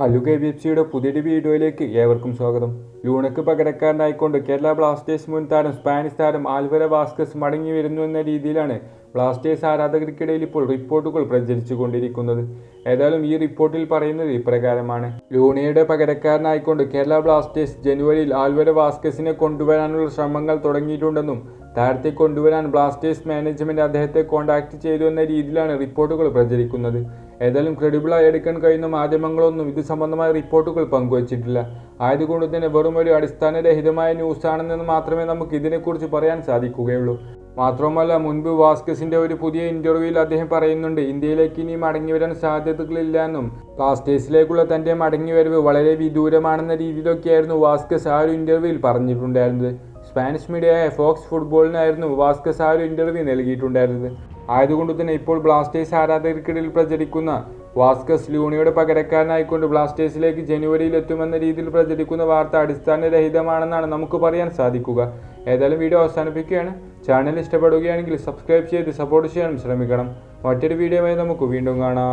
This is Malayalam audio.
മല്ലു കെ ബി എഫ് സിയുടെ പുതിയൊരു വീഡിയോയിലേക്ക് ഏവർക്കും സ്വാഗതം. ലൂണയ്ക്ക് പകരക്കാരനായിക്കൊണ്ട് കേരള ബ്ലാസ്റ്റേഴ്സ് മുൻ താരം സ്പാനിഷ് താരം ആൽവര വാസ്കസ് മടങ്ങി വരുന്നു എന്ന രീതിയിലാണ് ബ്ലാസ്റ്റേഴ്സ് ആരാധകർക്കിടയിൽ ഇപ്പോൾ റിപ്പോർട്ടുകൾ പ്രചരിച്ചു കൊണ്ടിരിക്കുന്നത് ഏതായാലും ഈ റിപ്പോർട്ടിൽ പറയുന്നത് ഇപ്രകാരമാണ്. ലൂണയുടെ പകരക്കാരനായിക്കൊണ്ട് കേരള ബ്ലാസ്റ്റേഴ്സ് ജനുവരിയിൽ ആൽവര വാസ്കസിനെ കൊണ്ടുവരാനുള്ള ശ്രമങ്ങൾ തുടങ്ങിയിട്ടുണ്ടെന്നും താരത്തെ കൊണ്ടുവരാൻ ബ്ലാസ്റ്റേഴ്സ് മാനേജ്മെന്റ് അദ്ദേഹത്തെ കോൺടാക്ട് ചെയ്തു എന്ന രീതിയിലാണ് റിപ്പോർട്ടുകൾ പ്രചരിക്കുന്നത്. ഏതായാലും ക്രെഡിബിളായി എടുക്കാൻ കഴിയുന്ന മാധ്യമങ്ങളൊന്നും ഇത് സംബന്ധമായ റിപ്പോർട്ടുകൾ പങ്കുവച്ചിട്ടില്ല. ആയതുകൊണ്ട് തന്നെ വെറും ഒരു അടിസ്ഥാനരഹിതമായ ന്യൂസ് ആണെന്ന് മാത്രമേ നമുക്ക് ഇതിനെക്കുറിച്ച് പറയാൻ സാധിക്കുകയുള്ളൂ. മാത്രമല്ല മുൻപ് വാസ്കസിന്റെ ഒരു പുതിയ ഇന്റർവ്യൂവിൽ അദ്ദേഹം പറയുന്നുണ്ട് ഇന്ത്യയിലേക്ക് ഇനി മടങ്ങിവരാൻ സാധ്യതകളില്ല എന്നും. ബ്ലാസ്റ്റേഴ്സിലേക്കുള്ള തന്റെ മടങ്ങിവരവ് വളരെ വിദൂരമാണെന്ന രീതിയിലൊക്കെയായിരുന്നു വാസ്കസ് ആ ഒരു ഇന്റർവ്യൂവിൽ പറഞ്ഞിട്ടുണ്ടായിരുന്നത്. സ്പാനിഷ് മീഡിയയായ ഫോക്സ് ഫുട്ബോളിനായിരുന്നു വാസ്കസ് ആ ഒരു ഇന്റർവ്യൂ നൽകിയിട്ടുണ്ടായിരുന്നത്. ആയതുകൊണ്ട് തന്നെ ഇപ്പോൾ ബ്ലാസ്റ്റേഴ്സ് ആരാധകർക്കിടയിൽ പ്രചരിക്കുന്ന വാസ്കസ് ലൂണിയുടെ പകരക്കാരനായിക്കൊണ്ട് ബ്ലാസ്റ്റേഴ്സിലേക്ക് ജനുവരിയിൽ എത്തുമെന്ന രീതിയിൽ പ്രചരിക്കുന്ന വാർത്ത അടിസ്ഥാനരഹിതമാണെന്നാണ് നമുക്ക് പറയാൻ സാധിക്കുക. ഏതായാലും വീഡിയോ അവസാനിപ്പിക്കുകയാണ്. ചാനൽ ഇഷ്ടപ്പെടുകയാണെങ്കിൽ സബ്സ്ക്രൈബ് ചെയ്ത് സപ്പോർട്ട് ചെയ്യാനും ശ്രമിക്കണം. മറ്റൊരു വീഡിയോയുമായി നമുക്ക് വീണ്ടും കാണാം.